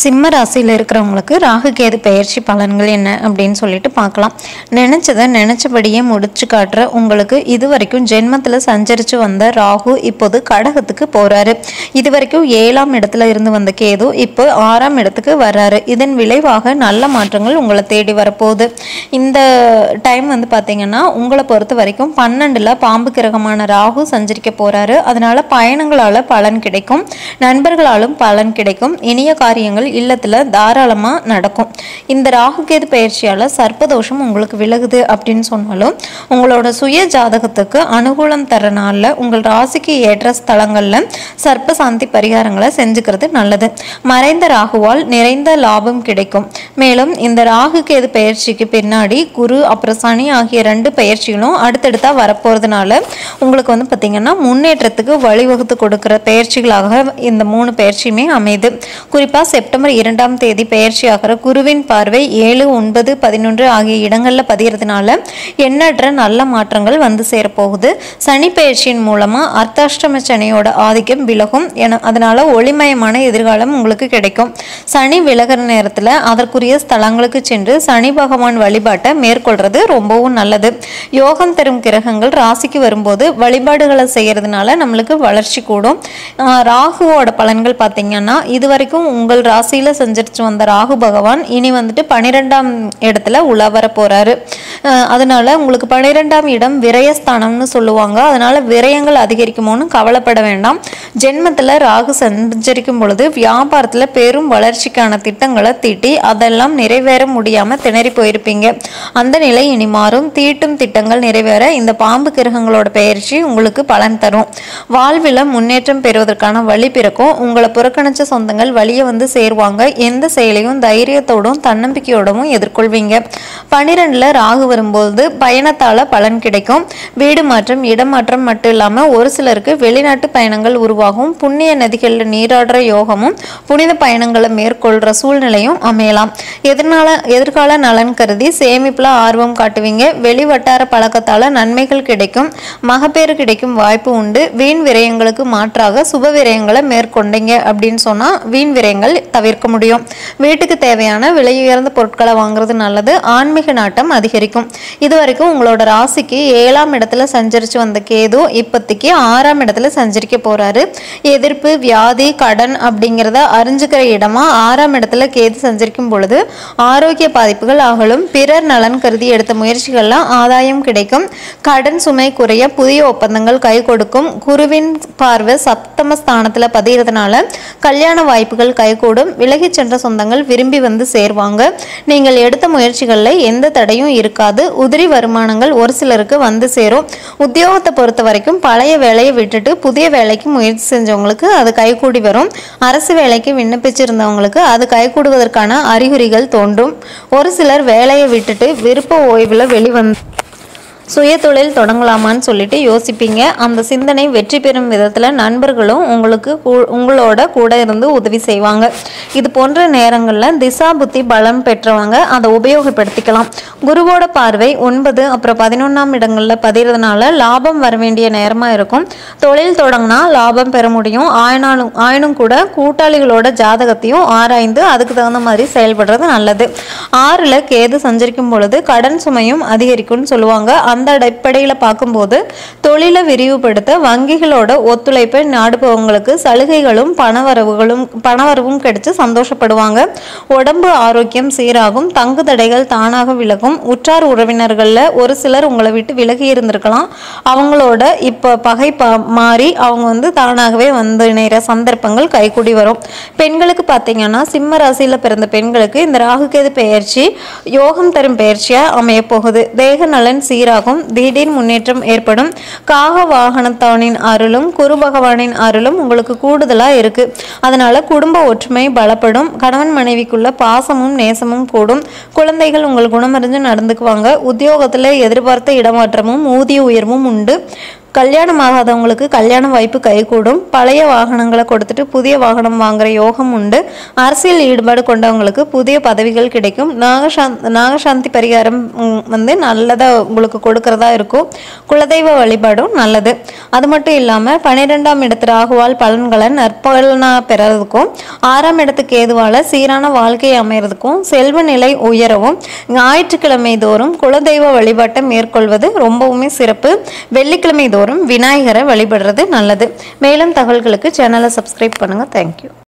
சிம்ம ராசியில் இருக்கிறவங்களுக்கு ராகு கேது பெயர்ச்சி பலன்கள் என்ன அப்படின்னு சொல்லிட்டு பார்க்கலாம். நினச்சதை நினச்சபடியே முடிச்சு காட்டுற உங்களுக்கு இது வரைக்கும் ஜென்மத்தில் சஞ்சரித்து வந்த ராகு இப்போது கடகத்துக்கு போகிறாரு இது வரைக்கும் ஏழாம் இடத்துல இருந்து வந்த கேது இப்போ ஆறாம் இடத்துக்கு வர்றாரு. இதன் விளைவாக நல்ல மாற்றங்கள் உங்களை தேடி வரப்போகுது. இந்த டைம் வந்து பார்த்தீங்கன்னா உங்களை பொறுத்த வரைக்கும் பன்னெண்டில் பாம்பு கிரகமான ராகு சஞ்சரிக்க போகிறாரு அதனால் பயணங்களால் பலன் கிடைக்கும். நண்பர்களாலும் பலன் கிடைக்கும். இனிய காரியங்கள் இல்லத்தில் தாராளமாக நடக்கும். இந்த ராகுகேது பயிற்சியால் சர்ப்பதோஷம் உங்களுக்கு விலகுது அப்படின்னு சொன்னாலும் உங்களோட சுய ஜாதகத்துக்கு அனுகூலம் தர நாளில் உங்கள் ராசிக்கு ஏற்ற ஸ்தலங்களில் சர்ப்ப சாந்தி பரிகாரங்களை செஞ்சுக்கிறது நல்லது. மறைந்த ராகுவால் நிறைந்த லாபம் கிடைக்கும். மேலும் இந்த ராகு கேது பயிற்சிக்கு பின்னாடி குரு அப்புறம் சனி ஆகிய ரெண்டு பயிற்சிகளும் அடுத்தடுத்தா வரப்போறதுனால உங்களுக்கு வந்து பார்த்தீங்கன்னா முன்னேற்றத்துக்கு வழிவகுத்து கொடுக்கிற பயிற்சிகளாக இந்த மூணு பயிற்சியுமே அமையுது. குறிப்பாக செப்டம்பர் இரண்டாம் தேதி பயிற்சி ஆகிற குருவின் பார்வை ஏழு ஒன்பது பதினொன்று ஆகிய இடங்களில் பதிகிறதுனால எண்ணற்ற நல்ல மாற்றங்கள் வந்து சேரப்போகுது. சனி பயிற்சியின் மூலமாக அர்த்தாஷ்டம சனியோட ஆதிக்கம் விலகும். என அதனால் ஒளிமயமான எதிர்காலம் உங்களுக்கு கிடைக்கும். சனி விலகிற நேரத்தில் அதற்குரிய ஸ்தலங்களுக்கு சென்று சனி பகவான் வழிபாட்டை மேற்கொள்வது ரொம்பவும் நல்லது. யோகம் தரும் கிரகங்கள் ராசிக்கு வரும்போது வழிபாடுகளை செய்கிறதுனால நம்மளுக்கு வளர்ச்சி கூடும். ராகுவோட பலன்கள் பார்த்தீங்கன்னா இது வரைக்கும் உங்கள் ராசியில் சஞ்சரித்து வந்த ராகு பகவான் இனி வந்துட்டு பன்னிரெண்டாம் இடத்துல உலா வர போகிறாரு அதனால் அதனால உங்களுக்கு பன்னிரெண்டாம் இடம் விரயஸ்தானம்னு சொல்லுவாங்க. அதனால் விரயங்கள் அதிகரிக்குமோன்னு கவலைப்பட வேண்டாம். ஜென்மத்தில் ராகு சஞ்சரிக்கும் பொழுது வியாபாரத்தில் பெரும் வளர்ச்சிக்கான திட்டங்களை தீட்டி அதெல்லாம் நிறைவேற முடியாமல் திணறி போயிருப்பீங்க. அந்த நிலை இனி மாறும். தீட்டும் திட்டங்கள் நிறைவேற இந்த பாம்பு கிரகங்களோட பயிற்சி உங்களுக்கு பலன் தரும். வாழ்வில் முன்னேற்றம் பெறுவதற்கான வழி பிறக்கும். உங்களை புறக்கணிச்ச சொந்தங்கள் வழியை வந்து சேருவாங்க எந்த செயலையும் தைரியத்தோடும் தன்னம்பிக்கையோடவும் எதிர்கொள்வீங்க. பன்னிரெண்டில் ராகு வரும்போது பயணத்தால் பலன் கிடைக்கும். வீடு மாற்றம் இடமாற்றம் மட்டும் இல்லாமல் ஒரு சிலருக்கு வெளிநாட்டு பயணங்கள் உருவாகும். புண்ணிய நதிகளில் நீராடுற யோகமும் புனித பயணங்களை மேற்கொள்கிற சூழ்நிலையும் அமையலாம். எதிர்கால எதிர்கால நலன் கருதி சேமிப்பில் ஆர்வம் காட்டுவீங்க. வெளி வட்டார பழக்கத்தால் நன்மைகள் கிடைக்கும். மகப்பேறு கிடைக்கும் வாய்ப்பு உண்டு. வீண் விரயங்களுக்கு மாற்றாக சுப விரயங்களை மேற்கொண்டீங்க அப்படின்னு சொன்னால் வீண் விரயங்கள் தவிர்க்க முடியும். வீட்டுக்கு தேவையான விலை உயர்ந்த பொருட்களை வாங்குறது நல்லது. ஆன்மீக நாட்டம் அதிகரிக்கும். இது வரைக்கும் உங்களோட ராசிக்கு ஏழாம் இடத்துல சஞ்சரித்து வந்த கேது இப்போதைக்கு ஆறாம் இடத்துல சஞ்சரிக்க போறாரு. எதிர்ப்பு வியாதி கடன் அப்படிங்கிறத அறிஞ்சுக்கிற இடமா ஆறாம் இடத்துல கேது சஞ்சரிக்கும் பொழுது ஆரோக்கிய பாதிப்புகள் அகலும். பிறர் நலன் கருதி எடுத்த முயற்சிகள்ல ஆதாயம் கிடைக்கும். கடன் சுமை குறைய புதிய ஒப்பந்தங்கள் கை கொடுக்கும். குருவின் பார்வை சப்தம ஸ்தானத்தில் பதிகிறதுனால கல்யாண வாய்ப்புகள் கைகூடும் விலகிச் சென்ற சொந்தங்கள் விரும்பி வந்து சேருவாங்க. நீங்கள் எடுத்த முயற்சிகளில் எந்த தடையும் இருக்காது. உதிரி வருமானங்கள் ஒரு சிலருக்கு வந்து சேரும். உத்தியோகத்தை பொறுத்த வரைக்கும் பழைய வேலையை விட்டுட்டு புதிய வேலைக்கு முயற்சி செஞ்சவங்களுக்கு அது கைகூடி வரும். அரசு வேலைக்கு விண்ணப்பிச்சிருந்தவங்களுக்கு அது கைகூடுவதற்கான அறிகுறிகள் தோன்றும். ஒரு சிலர் வேலையை விட்டுட்டு விருப்ப ஓய்வில் வெளிவந்து சுய தொழில் தொடங்கலாமான்னு சொல்லிட்டு யோசிப்பீங்க. அந்த சிந்தனை வெற்றி பெறும் விதத்தில் நண்பர்களும் உங்களுக்கு கூ- உங்களோட கூட இருந்து உதவி செய்வாங்க. இது போன்ற நேரங்களில் திசா புத்தி பலம் பெற்றவங்க அதை உபயோகப்படுத்திக்கலாம். குருவோட பார்வை ஒன்பது அப்புறம் பதினொன்றாம் இடங்களில் பதிகிறதுனால லாபம் வர வேண்டிய நேரமாக இருக்கும். தொழில் தொடங்கினா லாபம் பெற முடியும். ஆயினாலும் ஆயினும் கூட கூட்டாளிகளோட ஜாதகத்தையும் ஆராய்ந்து அதுக்கு தகுந்த மாதிரி செயல்படுறது நல்லது. ஆறில் கேது சஞ்சரிக்கும் பொழுது கடன் சுமையும் அதிகரிக்கும்னு சொல்லுவாங்க. அந்த அடிப்படையில் பார்க்கும்போது தொழிலை விரிவுபடுத்த வங்கிகளோட ஒத்துழைப்பை நாடுபவங்களுக்கு சலுகைகளும் பணவரவுகளும் பணவரவும் கிடைச்சு சந்தோஷப்படுவாங்க. உடம்பு ஆரோக்கியம் சீராகும் தங்கு தடைகள் தானாக விலகும். உற்றார் உறவினர்களில் ஒரு சிலர் உங்களை விட்டு விலகி இருந்திருக்கலாம். அவங்களோட இப்போ பகை மாறி அவங்க வந்து தானாகவே வந்து இணைகிற சந்தர்ப்பங்கள் கைகூடி வரும். பெண்களுக்கு பார்த்தீங்கன்னா சிம்ம ராசியில் பிறந்த பெண்களுக்கு இந்த ராகுகேது பெயர்ச்சி யோகம் தரும் பெயர்ச்சியாக அமைய போகுது தேக நலன் சீராகும். திடீர் முன்னேற்றம் ஏற்படும். காக வாகனத்தானின் அருளும் குரு பகவானின் அருளும் உங்களுக்கு கூடுதலாக இருக்கு. அதனால குடும்ப ஒற்றுமை பலப்படும். கணவன் மனைவிக்குள்ள பாசமும் நேசமும் கூடும். குழந்தைகள் உங்கள் குணமறிஞ்சு நடந்துக்குவாங்க. உத்தியோகத்தில் எதிர்பார்த்த இடமாற்றமும் ஊதிய உயர்வும் உண்டு. கல்யாணம் ஆகாதவங்களுக்கு கல்யாண வாய்ப்பு கைகூடும். பழைய வாகனங்களை கொடுத்துட்டு புதிய வாகனம் வாங்குற யோகம் உண்டு. அரசியல் ஈடுபாடு கொண்டவங்களுக்கு புதிய பதவிகள் கிடைக்கும். நாகசாந்த் நாகசாந்தி பரிகாரம் வந்து நல்லதாக உங்களுக்கு கொடுக்கறதா இருக்கும். குலதெய்வ வழிபாடும் நல்லது. அது மட்டும் இல்லாமல் பன்னிரெண்டாம் இடத்து ராகுவால் பலன்களை நற்பலனா பெறறதுக்கும் ஆறாம் இடத்துக்கு ஏதுவால சீரான வாழ்க்கை அமையறதுக்கும் செல்வ நிலை உயரவும் ஞாயிற்றுக்கிழமை தோறும் குலதெய்வ வழிபாட்டை மேற்கொள்வது ரொம்பவுமே சிறப்பு. வெள்ளிக்கிழமை தோறும் விநாயகரை வழிபடுறது நல்லது. மேலும் தகவல்களுக்கு சேனலை சப்ஸ்கிரைப் பண்ணுங்கள் தேங்க்யூ